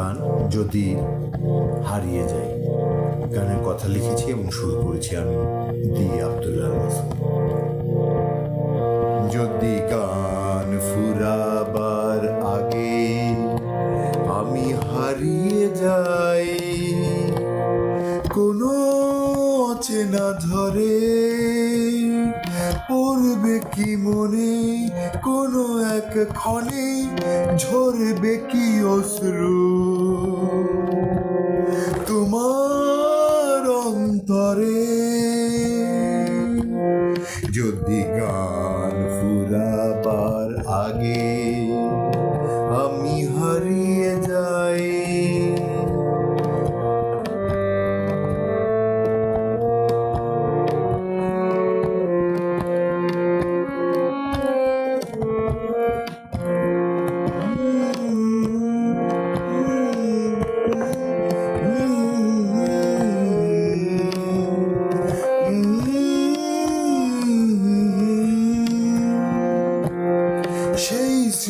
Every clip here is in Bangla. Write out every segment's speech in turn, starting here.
গান যদি হারিয়ে যায়। গানের কথা লিখেছি এবং শুরু করেছি আমি দি আব্দুল্লাহ যদি গান ফুরাবার আগে আমি হারিয়ে যাই, কোনো অচেনা ধরে পড়বে কি মনে, কোনো এক ক্ষণে ঝরবে কি অশ্রু? গান ফুরাবার আগে আমি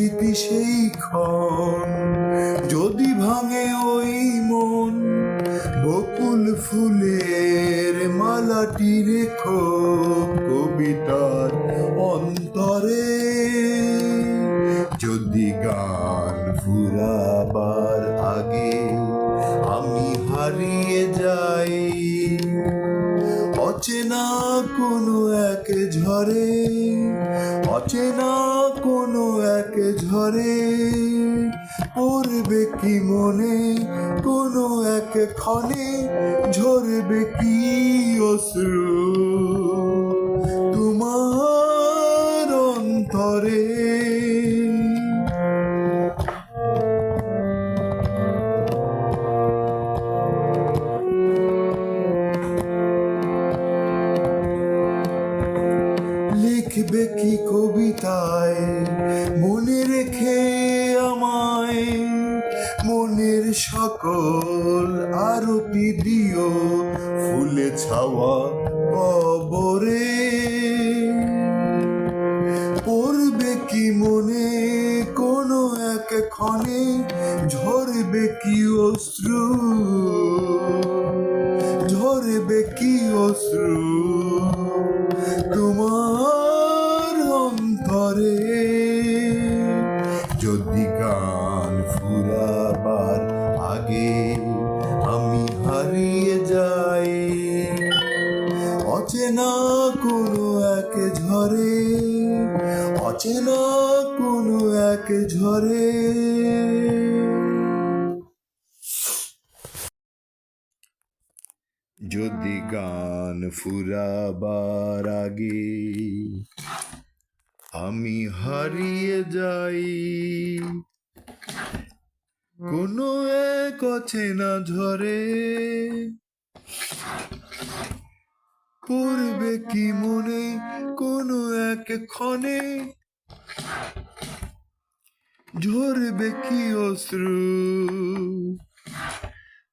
স্মৃতি সেই ক্ষণ যদি ভাঙে ওই মন, বকুল ফুলের মালাটি রেখো কবিতার অন্তরে। যদি গান ফুরাবার আগে আমি হারিয়ে যাই, অচেনা কোনো এক ঝরে অচেনা এক ঝরে পড়বে কি মনে? কোনো এক ক্ষণে ঝরবে কি অশ্রু? লিখবে কি কবিতায়? মনে রেখে আমায় মনের সকল আরতি দিও, ফুলে ছাওয়া কবরে। পড়বে কি মনে কোনো এক ক্ষণে, ঝরবে কি অশ্রু? ঝরবে কি অশ্রু? অন্তরে যদি গান ফুরাবার আগে আমি হারিয়ে যাই, অচেনা কোনো এক ঝরে অচেনা কোনো এক ঝরে যদি গান ফুরাবার আগে আমি হারিয়ে যাই। কোনো এক অচেনা ঝরে। পড়বে কি মনে কোনো এক ক্ষণে? ঝরবে কি অশ্রু?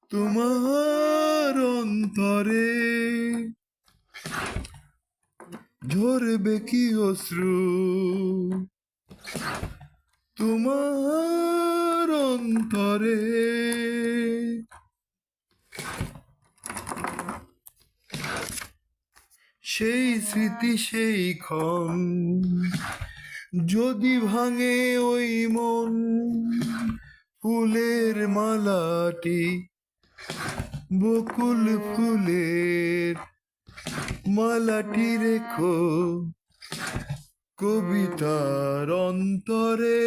তোমার অন্তরে ঝরবে কি অশ্রু? তোমার অন্তরে। সেই স্মৃতি, সেই ক্ষণ যদি ভাঙে ওই মন ফুলের মালাটি বকুল ফুলের মালাটি রেখো কবিতার অন্তরে।